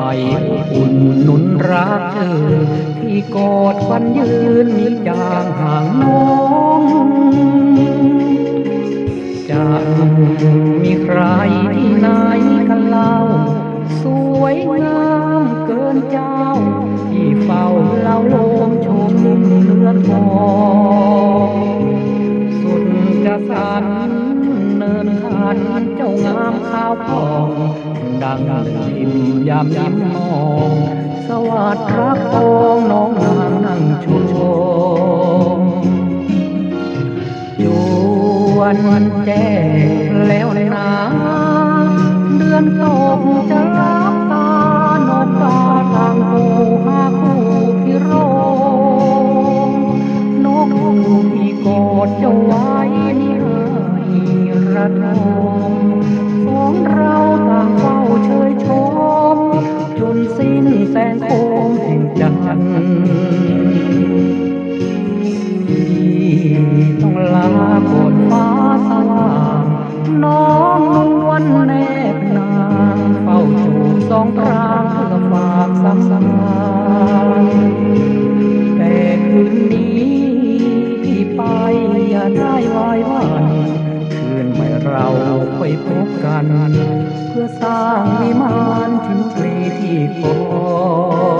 ให้อุ่นหนุนรักเธอที่กอดฟันยืนมีจางห่างน้องจะมีใครที่ไหนกันเล่า สวยงามเกินเจ้าามข้าวพองดังยิ้มยามยิ้มมอง สวัสดิ์รักปองน้องนางนั่งชูชมอยู่วันแจ้งแล้วนะเดือนตกจะรับตานกกาต่างหูหาคู่พี่โรงนกคู่พี่กอดจ้าไว้นี่ มแห่งจันทร์ที่ต้องลาก่อนฟ้าสว่างน้องนวลแนบนางเฝ้าจูบสองพรางเพื่อฝากสังสารแต่คืนนี้ที่ไปอย่าได้วายวันคืนใหม่เราไปพบกัน เพื่อสร้างวิมานทิมทรีที่กด